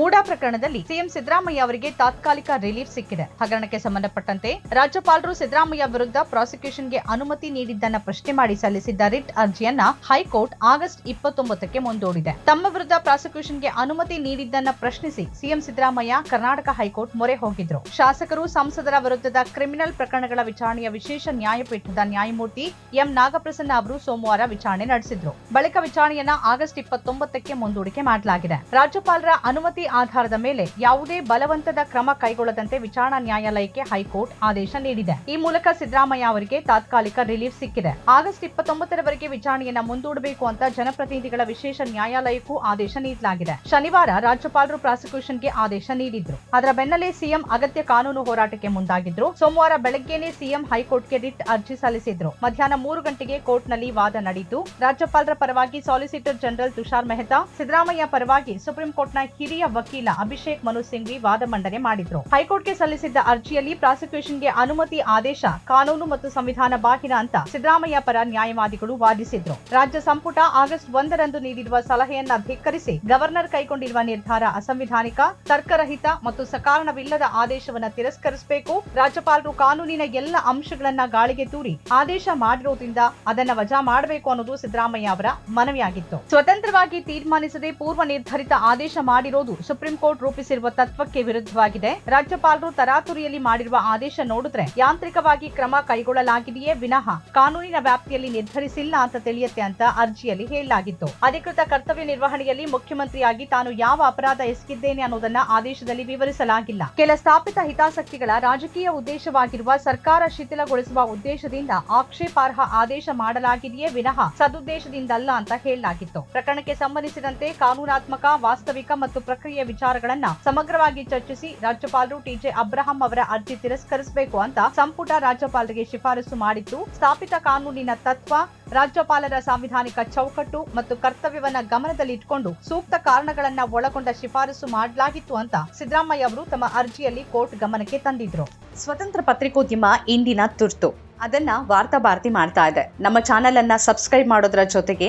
ಮೂಡಾ ಪ್ರಕರಣದಲ್ಲಿ ಸಿಎಂ ಸಿದ್ದರಾಮಯ್ಯ ಅವರಿಗೆ ತಾತ್ಕಾಲಿಕ ರಿಲೀಫ್ ಸಿಕ್ಕಿದೆ. ಹಗರಣಕ್ಕೆ ಸಂಬಂಧಪಟ್ಟಂತೆ ರಾಜ್ಯಪಾಲರು ಸಿದ್ದರಾಮಯ್ಯ ವಿರುದ್ಧ ಪ್ರಾಸಿಕ್ಯೂಷನ್ಗೆ ಅನುಮತಿ ನೀಡಿದ್ದನ್ನ ಪ್ರಶ್ನೆ ಮಾಡಿ ಸಲ್ಲಿಸಿದ್ದ ರಿಟ್ ಅರ್ಜಿಯನ್ನ ಹೈಕೋರ್ಟ್ ಆಗಸ್ಟ್ ಇಪ್ಪತ್ತೊಂಬತ್ತಕ್ಕೆ ಮುಂದೂಡಿದೆ. ತಮ್ಮ ವಿರುದ್ಧ ಪ್ರಾಸಿಕ್ಯೂಷನ್ಗೆ ಅನುಮತಿ ನೀಡಿದ್ದನ್ನ ಪ್ರಶ್ನಿಸಿ ಸಿಎಂ ಸಿದ್ದರಾಮಯ್ಯ ಕರ್ನಾಟಕ ಹೈಕೋರ್ಟ್ ಮೊರೆ ಹೋಗಿದ್ರು. ಶಾಸಕರು ಸಂಸದರ ವಿರುದ್ಧದ ಕ್ರಿಮಿನಲ್ ಪ್ರಕರಣಗಳ ವಿಚಾರಣೆಯ ವಿಶೇಷ ನ್ಯಾಯಪೀಠದ ನ್ಯಾಯಮೂರ್ತಿ ಎಂ ನಾಗಪ್ರಸನ್ನ ಅವರು ಸೋಮವಾರ ವಿಚಾರಣೆ ನಡೆಸಿದ್ರು. ಬಳಿಕ ವಿಚಾರಣೆಯನ್ನ ಆಗಸ್ಟ್ ಇಪ್ಪತ್ತೊಂಬತ್ತಕ್ಕೆ ಮುಂದೂಡಿಕೆ ಮಾಡಲಾಗಿದೆ. ರಾಜ್ಯಪಾಲರ ಅನುಮತಿ ಆಧಾರದ ಮೇಲೆ ಯಾವುದೇ ಬಲವಂತದ ಕ್ರಮ ಕೈಗೊಳ್ಳದಂತೆ ವಿಚಾರಣಾ ನ್ಯಾಯಾಲಯಕ್ಕೆ ಹೈಕೋರ್ಟ್ ಆದೇಶ ನೀಡಿದೆ. ಈ ಮೂಲಕ ಸಿದ್ದರಾಮಯ್ಯ ಅವರಿಗೆ ತಾತ್ಕಾಲಿಕ ರಿಲೀಫ್ ಸಿಕ್ಕಿದೆ. ಆಗಸ್ಟ್ ಇಪ್ಪತ್ತೊಂಬತ್ತರವರೆಗೆ ವಿಚಾರಣೆಯನ್ನ ಮುಂದೂಡಬೇಕು ಅಂತ ಜನಪ್ರತಿನಿಧಿಗಳ ವಿಶೇಷ ನ್ಯಾಯಾಲಯಕ್ಕೂ ಆದೇಶ ನೀಡಲಾಗಿದೆ. ಶನಿವಾರ ರಾಜ್ಯಪಾಲರು ಪ್ರಾಸಿಕ್ಯೂಷನ್ಗೆ ಆದೇಶ ನೀಡಿದ್ರು. ಅದರ ಬೆನ್ನಲ್ಲೇ ಸಿಎಂ ಅಗತ್ಯ ಕಾನೂನು ಹೋರಾಟಕ್ಕೆ ಮುಂದಾಗಿದ್ರು. ಸೋಮವಾರ ಬೆಳಗ್ಗೆನೆ ಸಿಎಂ ಹೈಕೋರ್ಟ್ಗೆ ರಿಟ್ ಅರ್ಜಿ ಸಲ್ಲಿಸಿದ್ರು. ಮಧ್ಯಾಹ್ನ ಮೂರು ಗಂಟೆಗೆ ಕೋರ್ಟ್ನಲ್ಲಿ ವಾದ ನಡೆಯಿತು. ರಾಜ್ಯಪಾಲರ ಪರವಾಗಿ ಸಾಲಿಸಿಟರ್ ಜನರಲ್ ತುಷಾರ್ ಮೆಹ್ತಾ, ಸಿದ್ದರಾಮಯ್ಯ ಪರವಾಗಿ ಸುಪ್ರೀಂ ಕೋರ್ಟ್ನ ಹಿರಿಯ ವಕೀಲ ಅಭಿಷೇಕ್ ಮನು ಸಿಂಘ್ವಿ ವಾದ ಮಂಡನೆ ಮಾಡಿದ್ರು. ಹೈಕೋರ್ಟ್ಗೆ ಸಲ್ಲಿಸಿದ್ದ ಅರ್ಜಿಯಲ್ಲಿ ಪ್ರಾಸಿಕ್ಯೂಷನ್ಗೆ ಅನುಮತಿ ಆದೇಶ, ಕಾನೂನು ಮತ್ತು ಸಂವಿಧಾನ ಬಾಹಿರ ಅಂತ ಸಿದ್ದರಾಮಯ್ಯ ಪರ ನ್ಯಾಯವಾದಿಗಳು ವಾದಿಸಿದ್ರು. ರಾಜ್ಯ ಸಂಪುಟ ಆಗಸ್ಟ್ ಒಂದರಂದು ನೀಡಿರುವ ಸಲಹೆಯನ್ನ ಧಿಕ್ಕರಿಸಿ ಗವರ್ನರ್ ಕೈಗೊಂಡಿರುವ ನಿರ್ಧಾರ ಅಸಂವಿಧಾನಿಕ, ತರ್ಕರಹಿತ ಮತ್ತು ಸಕಾರಣವಿಲ್ಲದ ಆದೇಶವನ್ನ ತಿರಸ್ಕರಿಸಬೇಕು. ರಾಜ್ಯಪಾಲರು ಕಾನೂನಿನ ಎಲ್ಲ ಅಂಶಗಳನ್ನ ಗಾಳಿಗೆ ತೂರಿ ಆದೇಶ ಮಾಡಿರೋದ್ರಿಂದ ಅದನ್ನ ವಜಾ ಮಾಡಬೇಕು ಅನ್ನೋದು ಸಿದ್ದರಾಮಯ್ಯ ಅವರ ಮನವಿಯಾಗಿತ್ತು. ಸ್ವತಂತ್ರವಾಗಿ ತೀರ್ಮಾನಿಸದೆ ಪೂರ್ವ ನಿರ್ಧರಿತ ಆದೇಶ ಮಾಡಿರೋದು ಸುಪ್ರೀಂ ಕೋರ್ಟ್ ರೂಪಿಸಿರುವ ತತ್ವಕ್ಕೆ ವಿರುದ್ಧವಾಗಿದೆ. ರಾಜ್ಯಪಾಲರು ತರಾತುರಿಯಲ್ಲಿ ಮಾಡಿರುವ ಆದೇಶ ನೋಡಿದ್ರೆ ಯಾಂತ್ರಿಕವಾಗಿ ಕ್ರಮ ಕೈಗೊಳ್ಳಲಾಗಿದೆಯೇ ವಿನಃ ಕಾನೂನಿನ ವ್ಯಾಪ್ತಿಯಲ್ಲಿ ನಿರ್ಧರಿಸಿಲ್ಲ ಅಂತ ತಿಳಿಯುತ್ತೆ ಅಂತ ಅರ್ಜಿಯಲ್ಲಿ ಹೇಳಲಾಗಿತ್ತು. ಅಧಿಕೃತ ಕರ್ತವ್ಯ ನಿರ್ವಹಣೆಯಲ್ಲಿ ಮುಖ್ಯಮಂತ್ರಿಯಾಗಿ ತಾನು ಯಾವ ಅಪರಾಧ ಎಸಗಿದ್ದೇನೆ ಅನ್ನೋದನ್ನ ಆದೇಶದಲ್ಲಿ ವಿವರಿಸಲಾಗಿಲ್ಲ. ಕೆಲ ಸ್ಥಾಪಿತ ಹಿತಾಸಕ್ತಿಗಳ ರಾಜಕೀಯ ಉದ್ದೇಶವಾಗಿರುವ ಸರ್ಕಾರ ಶಿಥಿಲಗೊಳಿಸುವ ಉದ್ದೇಶದಿಂದ ಆಕ್ಷೇಪಾರ್ಹ ಆದೇಶ ಮಾಡಲಾಗಿದೆಯೇ ವಿನಃ ಸದುದ್ದೇಶದಿಂದಲ್ಲ ಅಂತ ಹೇಳಲಾಗಿತ್ತು. ಪ್ರಕರಣಕ್ಕೆ ಸಂಬಂಧಿಸಿದಂತೆ ಕಾನೂನಾತ್ಮಕ, ವಾಸ್ತವಿಕ ಮತ್ತು ಪ್ರಕ್ರಿಯೆ ವಿಚಾರಗಳನ್ನ ಸಮಗ್ರವಾಗಿ ಚರ್ಚಿಸಿ ರಾಜ್ಯಪಾಲರು ಟಿಜೆ ಅಬ್ರಹಾಂ ಅವರ ಅರ್ಜಿ ತಿರಸ್ಕರಿಸಬೇಕು ಅಂತ ಸಂಪುಟ ರಾಜ್ಯಪಾಲರಿಗೆ ಶಿಫಾರಸು ಮಾಡಿತ್ತು. ಸ್ಥಾಪಿತ ಕಾನೂನಿನ ತತ್ವ, ರಾಜ್ಯಪಾಲರ ಸಾಂವಿಧಾನಿಕ ಚೌಕಟ್ಟು ಮತ್ತು ಕರ್ತವ್ಯವನ್ನ ಗಮನದಲ್ಲಿಟ್ಟುಕೊಂಡು ಸೂಕ್ತ ಕಾರಣಗಳನ್ನ ಒಳಗೊಂಡ ಶಿಫಾರಸು ಮಾಡಲಾಗಿತ್ತು ಅಂತ ಸಿದ್ದರಾಮಯ್ಯ ಅವರು ತಮ್ಮ ಅರ್ಜಿಯಲ್ಲಿ ಕೋರ್ಟ್ ಗಮನಕ್ಕೆ ತಂದಿದ್ರು. ಸ್ವತಂತ್ರ ಪತ್ರಿಕೋದ್ಯಮ ಇಂದಿನ ತುರ್ತು. ಅದನ್ನ ವಾರ್ತಾ ಭಾರತಿ ಮಾಡ್ತಾ ಇದೆ. ನಮ್ಮ ಚಾನೆಲ್ ಅನ್ನ ಸಬ್ಸ್ಕ್ರೈಬ್ ಮಾಡೋದ್ರ ಜೊತೆಗೆ